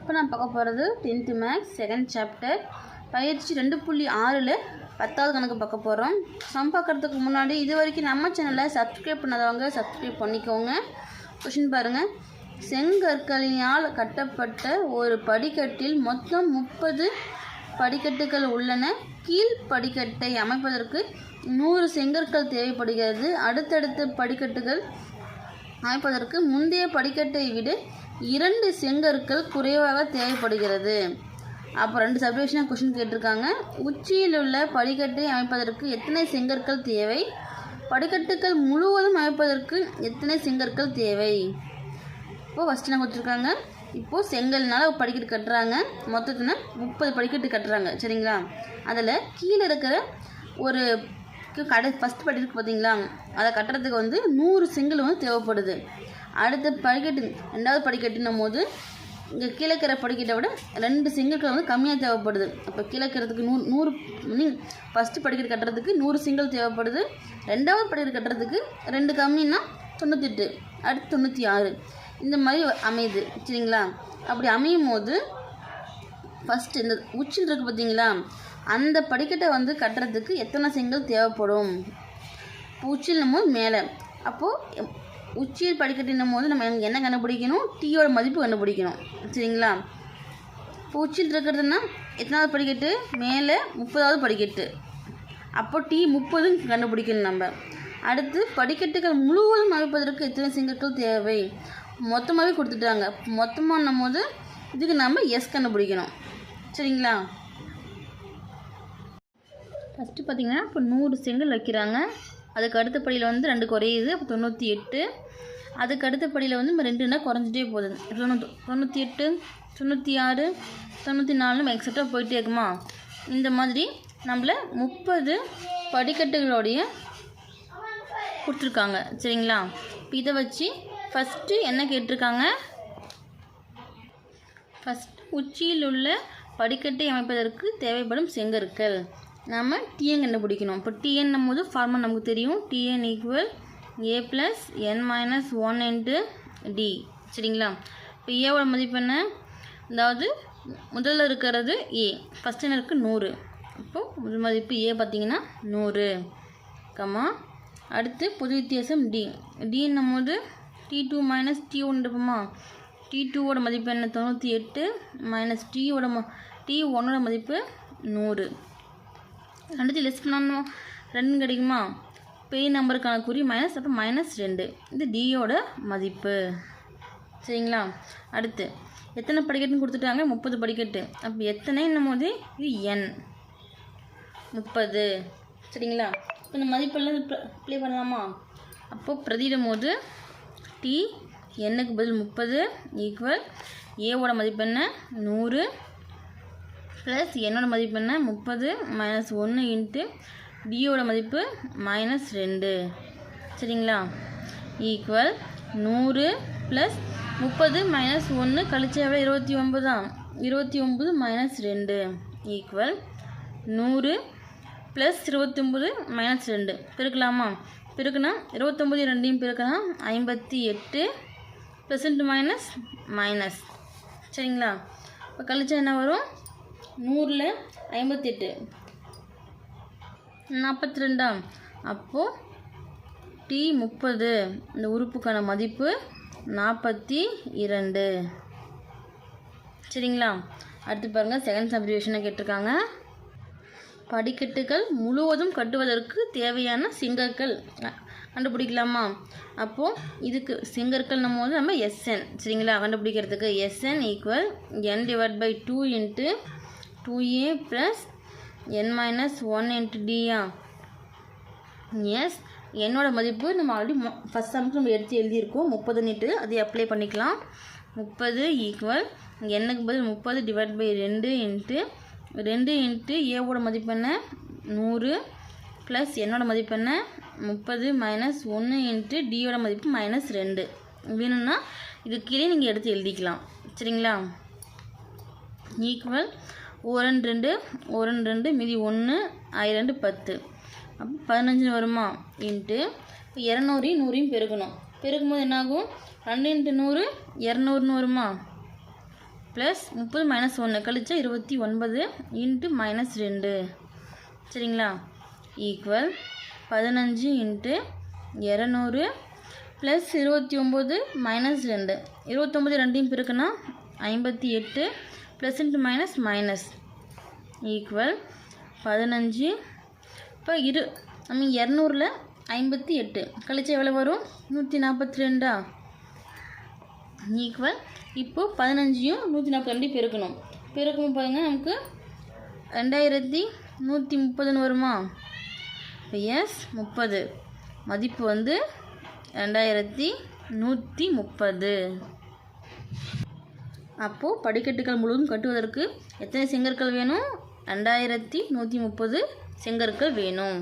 இப்போ நான் பார்க்க போகிறது டென்த்து மேக்ஸ் செகண்ட் சாப்டர் பயிற்சி ரெண்டு புள்ளி ஆறில் பத்தாவது கணக்கு பார்க்க போகிறோம். சம் பார்க்குறதுக்கு முன்னாடி இது வரைக்கும் நம்ம சேனலை சப்ஸ்கிரைப் பண்ணாதவங்க சப்ஸ்கிரைப் பண்ணிக்கோங்க. கொஷின் பாருங்கள் செங்கற்களினால் கட்டப்பட்ட ஒரு படிக்கட்டில் மொத்தம் முப்பது படிக்கட்டுகள் உள்ளன. கீழ் படிக்கட்டை அமைப்பதற்கு நூறு செங்கற்கள் தேவைப்படுகிறது. அடுத்தடுத்த படிக்கட்டுகள் அமைப்பதற்கு முந்தைய படிக்கட்டை விட இரண்டு செங்கற்கள் குறைவாக தேவைப்படுகிறது. அப்போ ரெண்டு சப்டிவிஷனாக கொஷின் கேட்டிருக்காங்க. உச்சியில் உள்ள படிக்கட்டை அமைப்பதற்கு எத்தனை செங்கற்கள் தேவை? படிக்கட்டுகள் முழுவதும் அமைப்பதற்கு எத்தனை செங்கற்கள் தேவை? இப்போது ஃபஸ்ட்டு நான் கொடுத்துருக்காங்க? இப்போது செங்கல்னால படிக்கட்டு கட்டுறாங்க. மொத்தத்தில் முப்பது படிக்கட்டு கட்டுறாங்க. சரிங்களா? அதில் கீழே இருக்கிற ஒரு கடை ஃபஸ்ட் படிக்கட்டு பார்த்தீங்களா அதை கட்டுறதுக்கு வந்து நூறு செங்கல் வந்து தேவைப்படுது. அடுத்த படிக்கட்டு ரெண்டாவது படிக்கட்டுன்னும் போது இங்கே கீழே இருக்கிற படிக்கட்டை விட ரெண்டு செங்கல்கள் வந்து கம்மியாக தேவைப்படுது. அப்போ கீழக்கிறதுக்கு நூறு நூறு மீன் ஃபஸ்ட்டு படிக்கட்டு கட்டுறதுக்கு நூறு செங்கல் தேவைப்படுது. ரெண்டாவது படிக்கட்டு கட்டுறதுக்கு ரெண்டு கம்மின்னா தொண்ணூத்தெட்டு அடுத்து தொண்ணூற்றி ஆறு இந்த மாதிரி அமையுது சரிங்களா? அப்படி அமையும் போது ஃபஸ்ட்டு இந்த உச்சில் இருக்குது பார்த்தீங்களா அந்த படிக்கட்டை வந்து கட்டுறதுக்கு எத்தனை செங்கல் தேவைப்படும்? உச்சில் போது மேலே. அப்போது உச்சியில் படிக்கட்டினும் போது நம்ம என்ன கண்டுபிடிக்கணும்? டீயோட மதிப்பு கண்டுபிடிக்கணும். சரிங்களா? இப்போ உச்சியில் இருக்கிறதுனா எத்தனாவது படிக்கட்டு? மேலே முப்பதாவது படிக்கட்டு. அப்போ டீ முப்பதும் கண்டுபிடிக்கணும் நம்ம. அடுத்து படிக்கட்டுகள் முழுவதும் அமைப்பதற்கு எத்தனை செங்கற்கள் தேவை? மொத்தமாகவே கொடுத்துட்டாங்க. மொத்தமானும் போது இதுக்கு நம்ம எஸ் கண்டுபிடிக்கணும். சரிங்களா? ஃபஸ்ட்டு பார்த்தீங்கன்னா இப்போ நூறு செங்கல் வைக்கிறாங்க. அதுக்கு அடுத்த படியில் வந்து ரெண்டு குறையுது அப்போ தொண்ணூற்றி எட்டு அதுக்கு அடுத்த படியில் வந்து நம்ம ரெண்டுனா குறைஞ்சிட்டே போகுது. தொண்ணூற்றி தொண்ணூற்றி எட்டு தொண்ணூற்றி ஆறு தொண்ணூற்றி நாலு எக்ஸட்ரா போயிட்டே இருக்குமா? இந்த மாதிரி நம்மளை முப்பது படிக்கட்டுகளோடைய கொடுத்துருக்காங்க. சரிங்களா? இப்போ இதை வச்சு ஃபஸ்ட்டு என்ன கேட்டிருக்காங்க? ஃபஸ்ட் உச்சியில் உள்ள படிக்கட்டை அமைப்பதற்கு தேவைப்படும் செங்கற்கள். நம்ம டிஎன் கண்டுபிடிக்கணும். இப்போ டிஎன்னும் போது ஃபார்முலா நமக்கு தெரியும். TN equal A plus N minus one into D சரிங்களா? இப்போ ஏவோட மதிப்பு என்ன? அதாவது முதல்ல இருக்கிறது ஏ ஃபஸ்ட் என்ன இருக்குது நூறு. இப்போது முதல் மதிப்பு ஏ பார்த்தீங்கன்னா நூறு. கம்மா. அடுத்து பொது வித்தியாசம் டி டின்னும் போது D two minus D one இருப்போமா? டி டூவோட மதிப்பு என்ன? தொண்ணூற்றி எட்டு மைனஸ் டியோட ம டி ஒன்னோட மதிப்பு நூறு. ரெண்டுத்தையும் லெஸ் பண்ணணும்? ரெண்டு கிடைக்குமா? பெரிய நம்பருக்கான குறி மைனஸ் அப்போ மைனஸ் ரெண்டு. இது டியோட மதிப்பு. சரிங்களா? அடுத்து எத்தனை படிக்கட்டுன்னு கொடுத்துட்டாங்க? முப்பது படிக்கட்டு. அப்போ எத்தனைன்னும் போது இது? என் முப்பது. சரிங்களா? இப்போ இந்த மதிப்பெல்லாம் ப்ளே பண்ணலாமா? அப்போது பிரதிடும் போது டி எண்ணுக்கு பதில் முப்பது ஈக்குவல் ஏவோட மதிப்பு என்ன? நூறு. ப்ளஸ் என்னோட மதிப்பு என்ன? முப்பது மைனஸ் ஒன்று இன்ட்டு டியோட மதிப்பு மைனஸ் ரெண்டு. சரிங்களா? ஈக்குவல் நூறு ப்ளஸ் முப்பது மைனஸ் ஒன்று கழிச்சா எவ்வளோ இருபத்தி ஒம்பதா இருபத்தி ஒம்பது மைனஸ் ரெண்டு. ஈக்குவல் நூறு ப்ளஸ் இருபத்தொம்பது மைனஸ் ரெண்டு. பெருக்கலாமா? பெருக்குனா இருபத்தொம்பது ரெண்டையும் பெருக்கலாம் ஐம்பத்தி எட்டு ப்ளஸ் இன்ட்டு மைனஸ் மைனஸ் சரிங்களா? இப்போ கழிச்சா என்ன வரும்? நூறில் ஐம்பத்தெட்டு. நாற்பத்தி ரெண்டா அப்போது டி முப்பது. இந்த உறுப்புக்கான மதிப்பு நாற்பத்தி இரண்டு சரிங்களா? அடுத்து பாருங்கள் செகண்ட் சப்ரிவேஷனை கேட்டிருக்காங்க. படிக்கட்டுகள் முழுவதும் கட்டுவதற்கு தேவையான சிங்கர்கள். கண்டுபிடிக்கலாமா? அப்போது இதுக்கு செங்கற்கள்னும் போது நம்ம எஸ்என் சரிங்களா? கண்டுபிடிக்கிறதுக்கு SN equal N divide by two into two A plus N minus one into Diya S என்னோட மதிப்பு நம்ம ஆல்ரெடி ஃபஸ்ட் சம்க்கு நம்ம எடுத்து எழுதியிருக்கோம். முப்பது நீட்டு. அதை அப்ளை பண்ணிக்கலாம். முப்பது ஈக்குவல் எண்ணுக்கு பதில் முப்பது டிவைட் பை ரெண்டு இன்ட்டு ரெண்டு இன்ட்டு ஏவோட மதிப்பு என்ன? நூறு. ப்ளஸ் என்னோட மதிப்பு என்ன? முப்பது மைனஸ் ஒன்று இன்ட்டு டியோட மதிப்பு மைனஸ் ரெண்டு. வேணும்னா இது கீழே நீங்கள் எடுத்து எழுதிக்கலாம். சரிங்களா? ஈக்குவல் ஓரன் ரெண்டு ஒரன் ரெண்டு மீதி ஒன்று ஐ ரெண்டு பத்து. அப்போ பதினஞ்சுன்னு வருமா? இன்ட்டு இப்போ இரநூறையும் நூறையும் பெருக்கணும். பெருக்கும்போது என்னாகும்? ரெண்டு இன்ட்டு நூறு இரநூறுன்னு வருமா? ப்ளஸ் முப்பது மைனஸ் ஒன்று கழிச்சா இருபத்தி ஒன்பது இன்ட்டு மைனஸ் ரெண்டு. சரிங்களா? ஈக்குவல் பதினஞ்சு இன்ட்டு இரநூறு ப்ளஸ் இருபத்தி ஒம்பது மைனஸ் ரெண்டு. இருபத்தொம்பது ரெண்டையும் பிறக்குன்னா ஐம்பத்தி எட்டு. Plus into minus minus equal பதினஞ்சு. இப்போ இரு நம்ம இரநூறில் ஐம்பத்தி எட்டு. கழிச்சா எவ்வளோ வரும்? நூற்றி நாற்பத்தி ரெண்டா ஈக்குவல் இப்போது பதினஞ்சையும் நூற்றி நாற்பத்தி ரெண்டு பெருக்கணும். பெருக்கும் பாருங்கள் நமக்கு ரெண்டாயிரத்தி நூற்றி முப்பதுன்னு வருமா? இப்போ எஸ் முப்பது. மதிப்பு வந்து ரெண்டாயிரத்தி நூற்றி முப்பது அப்போது படிக்கட்டுகள் முழுவதும் கட்டுவதற்கு எத்தனை செங்கற்கள் வேணும்? ரெண்டாயிரத்தி நூற்றி முப்பது செங்கற்கள் வேணும்.